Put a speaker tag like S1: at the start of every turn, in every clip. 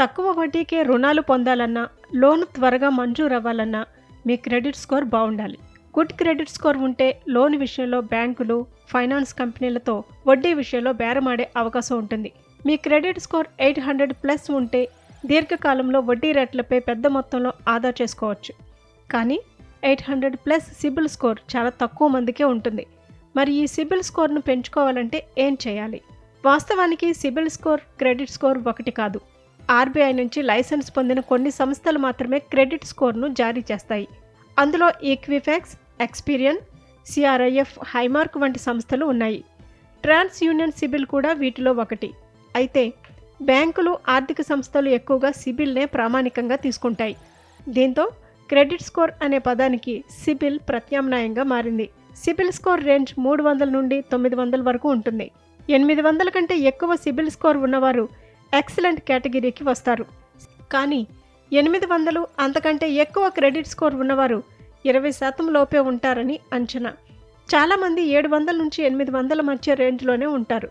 S1: తక్కువ వడ్డీకే రుణాలు పొందాలన్నా లోన్ త్వరగా మంజూరు అవ్వాలన్నా మీ క్రెడిట్ స్కోర్ బాగుండాలి. గుడ్ క్రెడిట్ స్కోర్ ఉంటే లోన్ విషయంలో బ్యాంకులు ఫైనాన్స్ కంపెనీలతో వడ్డీ విషయంలో బేరమాడే అవకాశం ఉంటుంది. మీ credit score eight hundred plus ఉంటే దీర్ఘకాలంలో వడ్డీ రేట్లపై పెద్ద మొత్తంలో ఆదా చేసుకోవచ్చు. కానీ eight hundred plus CIBIL score చాలా తక్కువ మందికే ఉంటుంది. మరి ఈ సిబిల్ స్కోర్ను పెంచుకోవాలంటే ఏం చేయాలి? వాస్తవానికి సిబిల్ స్కోర్ క్రెడిట్ స్కోర్ ఒకటి కాదు. ఆర్బీఐ నుంచి లైసెన్స్ పొందిన కొన్ని సంస్థలు మాత్రమే క్రెడిట్ స్కోర్ను జారీ చేస్తాయి. అందులో ఈక్విఫాక్స్ ఎక్స్పీరియన్ సిఆర్ఐఎఫ్ హైమార్క్ వంటి సంస్థలు ఉన్నాయి. ట్రాన్స్ యూనియన్ సిబిల్ కూడా వీటిలో ఒకటి. అయితే బ్యాంకులు ఆర్థిక సంస్థలు ఎక్కువగా సిబిల్నే ప్రామాణికంగా తీసుకుంటాయి. దీంతో క్రెడిట్ స్కోర్ అనే పదానికి సిబిల్ ప్రత్యామ్నాయంగా మారింది. సిబిల్ స్కోర్ రేంజ్ మూడు వందల నుండి తొమ్మిది వందల వరకు ఉంటుంది. ఎనిమిది వందల కంటే ఎక్కువ సిబిల్ స్కోర్ ఉన్నవారు ఎక్సలెంట్ కేటగిరీకి వస్తారు. కానీ ఎనిమిది వందలు అంతకంటే ఎక్కువ క్రెడిట్ స్కోర్ ఉన్నవారు ఇరవై శాతం లోపే ఉంటారని అంచనా. చాలామంది ఏడు వందల నుంచి ఎనిమిది వందల మధ్య రేంజ్లోనే ఉంటారు.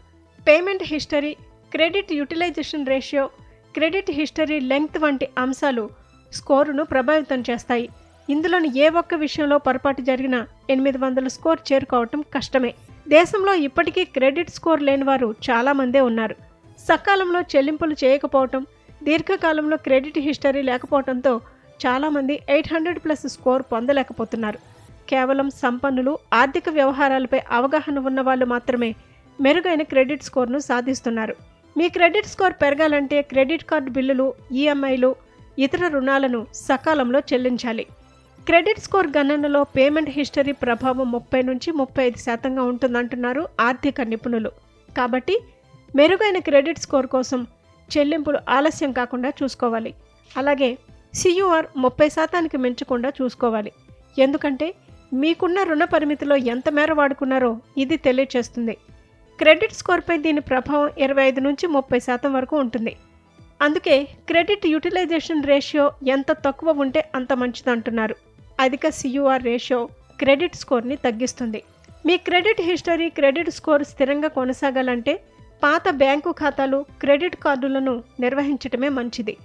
S1: Payment history credit utilization ratio credit history length వంటి అంశాలు స్కోరును ప్రభావితం చేస్తాయి. ఇందులోని ఏ ఒక్క విషయంలో పొరపాటు జరిగినా ఎనిమిది వందల స్కోర్ చేరుకోవటం కష్టమే. దేశంలో ఇప్పటికీ క్రెడిట్ స్కోర్ లేని వారు చాలామందే ఉన్నారు. సకాలంలో చెల్లింపులు చేయకపోవటం దీర్ఘకాలంలో క్రెడిట్ హిస్టరీ లేకపోవడంతో చాలామంది ఎయిట్ హండ్రెడ్ ప్లస్ స్కోర్ పొందలేకపోతున్నారు. కేవలం సంపన్నులు ఆర్థిక వ్యవహారాలపై అవగాహన ఉన్న వాళ్ళు మాత్రమే మెరుగైన క్రెడిట్ స్కోర్ను సాధిస్తున్నారు. మీ క్రెడిట్ స్కోర్ పెరగాలంటే క్రెడిట్ కార్డు బిల్లులు ఈఎంఐలు ఇతర రుణాలను సకాలంలో చెల్లించాలి. క్రెడిట్ స్కోర్ గణనలో పేమెంట్ హిస్టరీ ప్రభావం ముప్పై నుంచి ముప్పై ఐదు శాతంగా ఉంటుందంటున్నారు ఆర్థిక నిపుణులు. కాబట్టి మెరుగైన క్రెడిట్ స్కోర్ కోసం చెల్లింపులు ఆలస్యం కాకుండా చూసుకోవాలి. అలాగే సియుఆర్ ముప్పై శాతానికి మించకుండా చూసుకోవాలి. ఎందుకంటే మీకున్న రుణ పరిమితిలో ఎంత మేర వాడుకున్నారో ఇది తెలియచేస్తుంది. క్రెడిట్ స్కోర్పై దీని ప్రభావం ఇరవై ఐదు నుంచి ముప్పై శాతం వరకు ఉంటుంది. అందుకే క్రెడిట్ యూటిలైజేషన్ రేషియో ఎంత తక్కువ ఉంటే అంత మంచిది అంటున్నారు. అధిక సియుఆర్ రేషియో క్రెడిట్ స్కోర్ని తగ్గిస్తుంది. మీ క్రెడిట్ హిస్టరీ క్రెడిట్ స్కోర్ స్థిరంగా కొనసాగాలంటే పాత బ్యాంకు ఖాతాలు క్రెడిట్ కార్డులను నిర్వహించటమే మంచిది.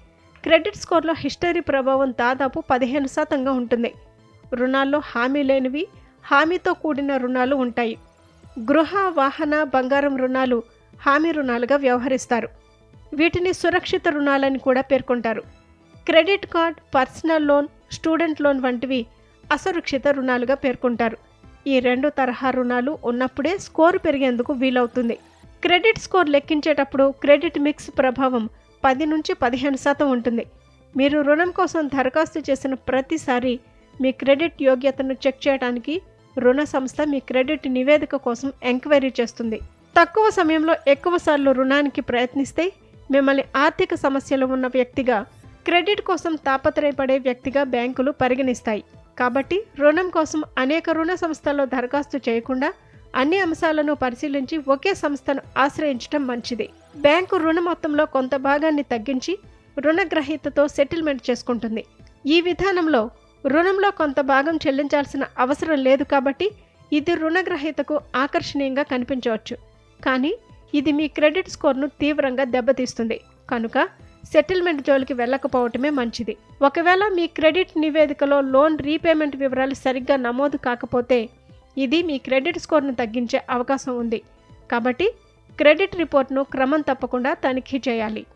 S1: క్రెడిట్ స్కోర్లో హిస్టరీ ప్రభావం దాదాపు పదిహేను శాతంగా ఉంటుంది. రుణాల్లో హామీ లేనివి హామీతో కూడిన రుణాలు ఉంటాయి. గృహ వాహన బంగారం రుణాలు హామీ రుణాలుగా వ్యవహరిస్తారు. వీటిని సురక్షిత రుణాలని కూడా పేర్కొంటారు. Credit card personal loan student loan వంటివి అసురక్షిత రుణాలుగా పేర్కొంటారు. ఈ రెండు తరహా రుణాలు ఉన్నప్పుడే స్కోర్ పెరిగేందుకు వీలవుతుంది. క్రెడిట్ స్కోర్ లెక్కించేటప్పుడు క్రెడిట్ మిక్స్ ప్రభావం పది నుంచి పదిహేను శాతం ఉంటుంది. మీరు రుణం కోసం దరఖాస్తు చేసిన ప్రతిసారి మీ క్రెడిట్ యోగ్యతను చెక్ చేయడానికి రుణ సంస్థ మీ క్రెడిట్ నివేదిక కోసం ఎంక్వైరీ చేస్తుంది. తక్కువ సమయంలో ఎక్కువసార్లు రుణానికి ప్రయత్నిస్తే మిమ్మల్ని ఆర్థిక సమస్యలు ఉన్న వ్యక్తిగా క్రెడిట్ కోసం తాపత్రయపడే వ్యక్తిగా బ్యాంకులు పరిగణిస్తాయి. కాబట్టి రుణం కోసం అనేక రుణ సంస్థల్లో దరఖాస్తు చేయకుండా అన్ని అంశాలను పరిశీలించి ఒకే సంస్థను ఆశ్రయించడం మంచిది. బ్యాంకు రుణ మొత్తంలో కొంత భాగాన్ని తగ్గించి రుణగ్రహీతతో సెటిల్మెంట్ చేసుకుంటుంది. ఈ విధానంలో రుణంలో కొంత భాగం చెల్లించాల్సిన అవసరం లేదు కాబట్టి ఇది రుణగ్రహీతకు ఆకర్షణీయంగా కనిపించవచ్చు. కానీ ఇది మీ క్రెడిట్ స్కోర్ను తీవ్రంగా దెబ్బతీస్తుంది. కనుక సెటిల్మెంట్ జోలికి వెళ్ళకపోవటమే మంచిది. ఒకవేళ మీ క్రెడిట్ నివేదికలో లోన్ రీపేమెంట్ వివరాలు సరిగ్గా నమోదు కాకపోతే ఇది మీ క్రెడిట్ స్కోర్ను తగ్గించే అవకాశం ఉంది. కాబట్టి క్రెడిట్ రిపోర్ట్ను క్రమం తప్పకుండా తనిఖీ చేయాలి.